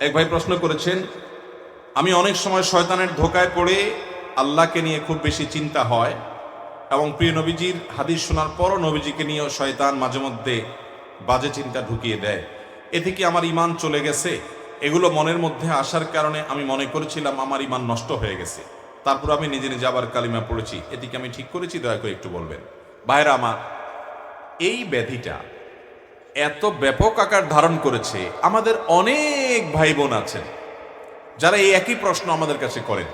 এক ভাই প্রশ্ন করেছেন, আমি অনেক সময় শয়তানের ধোকায় পড়ে আল্লাহকে নিয়ে খুব বেশি চিন্তা হয় এবং প্রিয় নবীজির হাদিস শোনার পরও নবীজিকে নিয়েও শয়তান মাঝে মধ্যে বাজে চিন্তা ঢুকিয়ে দেয়। এতে কি আমার ইমান চলে গেছে। এগুলো মনের মধ্যে আসার কারণে আমি মনে করেছিলাম আমার ইমান নষ্ট হয়ে গেছে। তারপর আমি নিজে নিজে আবার কালিমা পড়েছি। এতে কি আমি ঠিক করেছি, দয়া করে একটু বলবেন। ভাইরা আমার, এই ব্যাধিটা এত ব্যাপক আকার ধারণ করেছে, আমাদের অনেক ভাই বোন আছেন, যারা এই একই প্রশ্ন আমাদের কাছে করেন,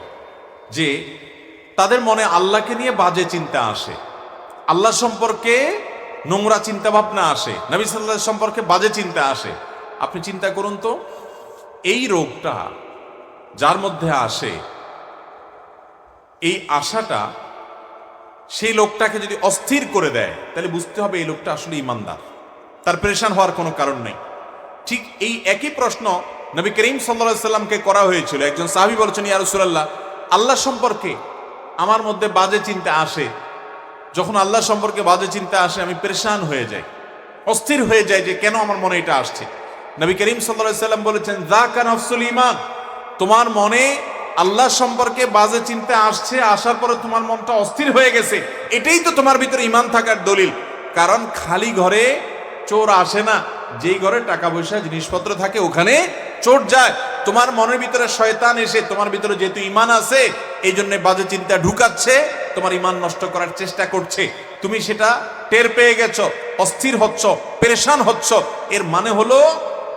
যে তাদের মনে আল্লাহকে নিয়ে বাজে চিন্তা আসে, আল্লাহ সম্পর্কে নোংরা চিন্তা ভাবনা আসে, নবী সাল্লাহ সম্পর্কে বাজে চিন্তা আসে। আপনি চিন্তা করুন তো, এই রোগটা যার মধ্যে আসে, এই আশাটা সেই লোকটাকে যদি অস্থির করে দেয়, তাহলে বুঝতে হবে এই লোকটা আসলে ইমানদার। তার প্রেশান হওয়ার কোনো কারণ নেই। ঠিক এই একই প্রশ্ন নবী করিম সাল্লা সাল্লামকে করা হয়েছিল। একজন সাহাবি বলছেন ইয়ারসুল্লাহ আল্লাহ সম্পর্কে আমার মধ্যে বাজে চিন্তা আসে। যখন আল্লাহ সম্পর্কে বাজে চিন্তা আসে, আমি পরেশান হয়ে যাই। অস্থির হয়ে যায় যে কেন আমার মনে এটা আসছে। নবী করিম সাল্লা সাল্লাম বলেছেন দা কান আফসুল ইমান তোমার মনে আল্লাহ সম্পর্কে বাজে চিন্তা আসছে, আসার পরে তোমার মনটা অস্থির হয়ে গেছে। এটাই তো তোমার ভিতরে ইমান থাকার দলিল। কারণ খালি ঘরে চোর আসে না। যেই ঘরে টাকা পয়সা, জিনিসপত্র থাকে, ওখানে চোর যায়। তোমার মনের ভিতরে শয়তান এসে, তোমার ভিতরে যেহেতু ইমান আছে এই জন্য বাজে চিন্তা ঢুকাচ্ছে, তোমার ইমান নষ্ট করার চেষ্টা করছে। তুমি সেটা টের পেয়ে গেছো, অস্থির হচ্ছ, পেরেশান হচ্ছ। এর মানে হলো,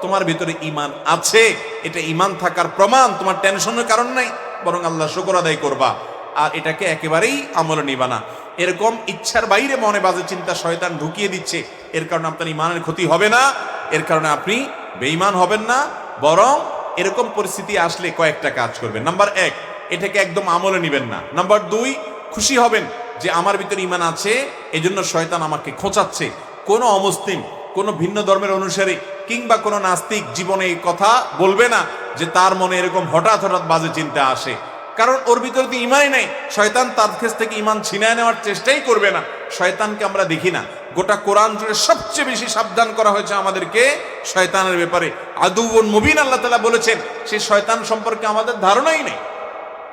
তোমার ভিতরে ইমান আছে। এটা ইমান থাকার প্রমাণ, তোমার টেনশনের কারণ নাই, বরং আল্লাহ শুকর আদায় করবা। আর এটাকে একেবারেই আমলে নিবা না। এরকম ইচ্ছার বাইরে মনে বাজে চিন্তা শয়তান ঢুকিয়ে দিচ্ছে। এর কারণে আপনার ইমানের ক্ষতি হবে না, এর কারণে আপনি বেঈমান হবেন না, বরং এরকম পরিস্থিতি আসলে কয়েকটা কাজ করবেন। নাম্বার এক, এটাকে একদম আমলে নিবেন না। নাম্বার দুই, খুশি হবেন যে আমার ভিতরে ইমান আছে, এজন্য শয়তান আমাকে খোঁচাচ্ছে। কোনো অমুসলিম, কোনো ভিন্ন ধর্মের অনুসারী কিংবা কোনো নাস্তিক জীবনে এই কথা বলবে না যে তার মনে এরকম হঠাৎ হঠাৎ বাজে চিন্তা আসে। কারণ ওর ভিতরে তো ইমানই নাই। শয়তান তার কাছ থেকে ইমান ছিনায় নেওয়ার চেষ্টাই করবে না। শয়তানকে আমরা দেখি না। গোটা কোরআন জুড়ে সবচেয়ে বেশি সাবধান করা হয়েছে আমাদেরকে শয়তানের ব্যাপারে। আদুবন মুবিন আল্লাহ তালা বলেছেন সেই শয়তান সম্পর্কে আমাদের ধারণাই নেই।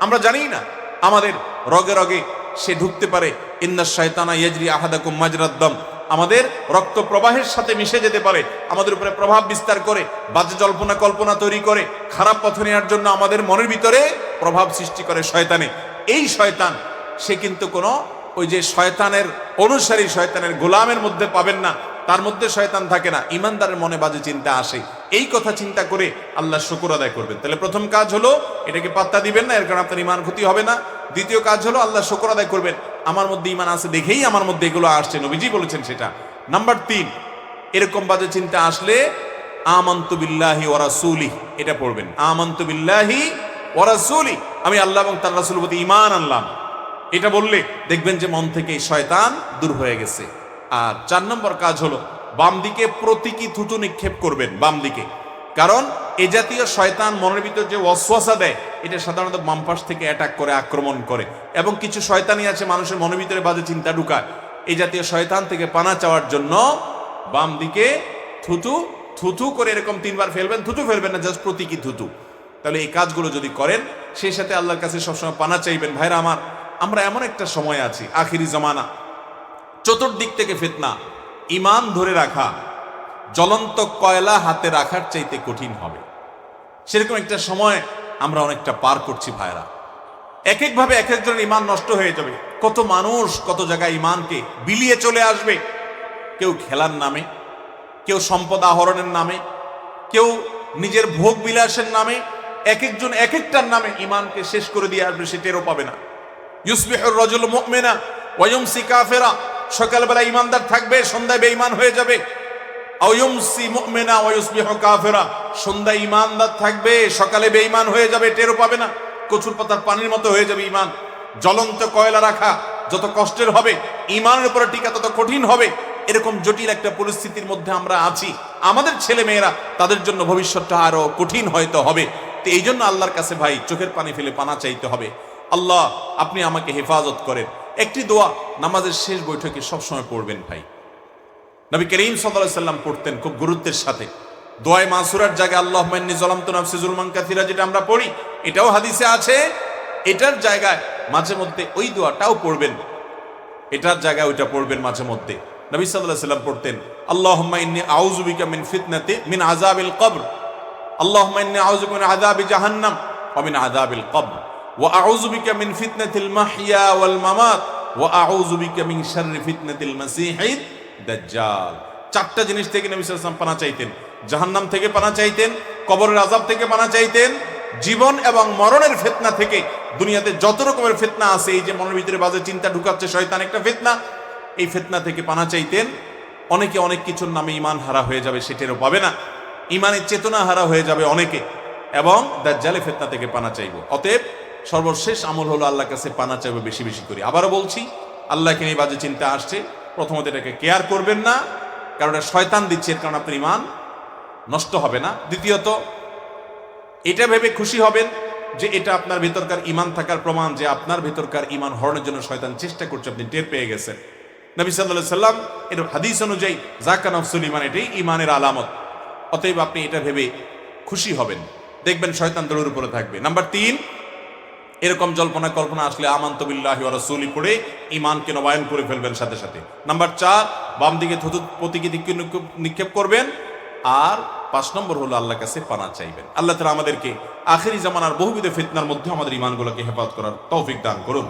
আমরা জানি না, আমাদের রগে রগে সে ঢুকতে পারে। ইন্না শয়তানা ইয়াজরি আহাদাকুম মাজরাদ্দম আমাদের রক্ত প্রবাহের সাথে মিশে যেতে পারে। আমাদের উপরে প্রভাব বিস্তার করে, বাজে জল্পনা কল্পনা তৈরি করে, খারাপ পথ নেওয়ার জন্য আমাদের মনের ভিতরে প্রভাব সৃষ্টি করে শয়তানে। এই শয়তান, সে কিন্তু কোনো ওই যে শয়তানের অনুসারী, শয়তানের গোলামের মধ্যে পাবেন না। তার মধ্যে শয়তান থাকে না। ইমানদারের মনে বাজে চিন্তা আসে। এই কথা চিন্তা করে আল্লাহ শুকুর আদায় করবেন। তাহলে প্রথম কাজ হলো, এটাকে পাত্তা দিবেন না, এর কারণে আপনার ইমান ক্ষতি হবে না। দ্বিতীয় কাজ হলো, আল্লাহ শুকুর আদায় করবেন। আমার মধ্যে ইমান আছে দেখেই আমার মধ্যে এগুলো আসছে, নবীজি বলেছেন সেটা। নাম্বার তিন, এরকম বাজে চিন্তা আসলে, আমন্ত বিল্লাহি ওরাসুলি এটা পড়বেন। আমন্ত বিল্লাহি ওরাসুলি আমি আল্লাহ এবং তার রাসুল প্রতি ইমান আনলাম। এটা বললে দেখবেন যে মন থেকে শয়তান দূর হয়ে গেছে। আর চার নম্বর কাজ হলো, বাম দিকে প্রতীকী থুতু নিক্ষেপ করবেন, বাম দিকে। কারণ এ জাতীয় শয়তান মনের ভিতর যে অশ্বাসা দেয়, এটা সাধারণত বাম পাশ থেকে অ্যাটাক করে, আক্রমণ করে। এবং কিছু শয়তানি আছে, মানুষের মনের ভিতরে বাজে চিন্তা ঢুকায়। এই জাতীয় শয়তান থেকে পানা চাওয়ার জন্য বাম দিকে থুতু থুতু করে এরকম তিনবার ফেলবেন, থুতু ফেলবেন না জাস্ট প্রতীকী থুতু। তাহলে এই কাজগুলো যদি করেন, সেই সাথে আল্লাহর কাছে সবসময় পানা চাইবেন, ভাইরা আমার, আমরা এমন একটা সময় আছি, আখিরি জমানা। চতুর্দিক থেকে ফিতনা। ইমান ধরে রাখা, জ্বলন্ত কয়লা হাতে রাখার চাইতে কঠিন হবে। সেরকম একটা সময় আমরা অনেকটা পার করছি, ভাইরা। এক একভাবে এক একজনের ইমান নষ্ট হয়ে যাবে। কত মানুষ কত জায়গায় ইমানকে বিলিয়ে চলে আসবে। কেউ খেলার নামে, কেউ সম্পদ আহরণের নামে, কেউ নিজের ভোগ বিলাসের নামে এক একজন এক একটার নামে ইমানকে শেষ করে দিয়ে আসবে, সে টেরও পাবে না। ইউসবিহুর রজুল মুমিনা ওয়ায়ুমসি কাফেরা, সকালবেলা ইমানদার থাকবে, সন্ধ্যায় বেঈমান হয়ে যাবে। আউয়ুমসি মুমিনা ওয়ায়ুসবিহু কাফেরা, সন্ধ্যায় ইমানদার থাকবে, সকালে বেঈমান হয়ে যাবে, টেরও পাবে না। কচুর পাতার পানির মতো হয়ে যাবে ইমান জ্বলন্ত কয়লা রাখা, যত কষ্টের হবে ইমানের উপরে টিকা তত কঠিন হবে। এরকম জটিল একটা পরিস্থিতির মধ্যে আমরা আছি। আমাদের ছেলে মেয়েরা তাদের জন্য ভবিষ্যৎটা আরও কঠিন হয়তো হবে। তো এই জন্য আল্লাহর কাছে ভাই চোখের পানি ফেলে পানা চাইতে হবে। আল্লাহ, আপনি আমাকে হেফাজত করেন। একটি দোয়া নামাজের শেষ বৈঠকে সবসময় পড়বেন ভাই। নবী করিম সাল্লাম পড়তেন খুব গুরুত্বের সাথে। দোয়াই মাসুরার জায়গায়, আল্লাহ মান্নি জলাম তো নাফসি জুলমান কাথিরা যেটা আমরা পড়ি, এটাও হাদিসে আছে। এটার জায়গায় মাঝে মধ্যে ওই দোয়াটাও পড়বেন। এটার জায়গায় ওইটা পড়বেন মাঝে মধ্যে। নবী সাল্লাহ সাল্লাম পড়তেন, আল্লাহুম্মা ইন্নী আউযুবিকা মিন ফিতনাতি মিন আযাবিল কবর। ইন্নী আউযুবিকা মিন আযাবি জাহান্নাম ওয়া মিন আযাবিল কবর। ওয়া আউযুবিকা মিন ফিতনাতিল মাহইয়া ওয়াল মামাত। ওয়া আউযুবিকা মিন শাররি ফিতনাতিল মাসীহিদ দাজ্জাল। চারটা জিনিস থেকে নবী ওয়াসাল্লাম পানা চাইতেন। জাহান্নাম থেকে পানা চাইতেন, কবরের আযাব থেকে পানা চাইতেন, জীবন এবং মরণের ফিতনা থেকে দুনিয়াতে যত রকমের ফিতনা আছে, এই যে মনের ভিতরে বাজে চিন্তা ঢুকাচ্ছে, শয়তান একটা ফিতনা, এই ফিতনা থেকে পানা চাইতেন। অনেকে অনেক কিছুর নামে ইমান হারা হয়ে যাবে, সেটারও পাবে না। ইমানের চেতনা হারা হয়ে যাবে অনেকে, এবং দাজ্জালে ফিতনা থেকে পানা চাইব। অতএব সর্বশেষ আমল হলো আল্লাহর কাছে পানা চাইব বেশি বেশি করে। আবারও বলছি আল্লাহকে নিয়ে বাজে চিন্তা আসছে? প্রথমত এটাকে কেয়ার করবেন না, কারণ এটা শয়তান দিচ্ছে, এর কারণ আপনার ইমান নষ্ট হবে না। দ্বিতীয়ত, এটা ভেবে খুশি হবেন যে এটা আপনার ভেতরকার ইমান থাকার প্রমাণ, যে আপনার ভেতরকার ইমান হরণের জন্য শয়তান চেষ্টা করছে, আপনি টের পেয়ে গেছেন। নবী সাল্লাহ সাল্লাম এর হাদিস অনুযায়ী জাকান আফসুল ইমান, এটাই ইমানের আলামত। অতএব আপনি এটা ভেবে খুশি হবেন। দেখবেন শয়তান দলের উপরে থাকবে। নাম্বার তিন, এরকম জল্পনা কল্পনা আসলে আমান্ত বিল্লাহি ওয়া রাসূলি পড়ে ইমানকে নবায়ন করে ফেলবেন সাথে সাথে। নাম্বার চার, বাম দিকে থুতু প্রতীকী দিকে নিক্ষেপ- নিক্ষেপ করবেন। আর পাঁচ নম্বর হলো আল্লাহর কাছে পানা চাইবেন। আল্লাহ তালা আমাদেরকে আখেরি জামানার বহুবিধ ফিতনার মধ্যে আমাদের ইমানগুলোকে হেফাজত করার তৌফিক দান করুন।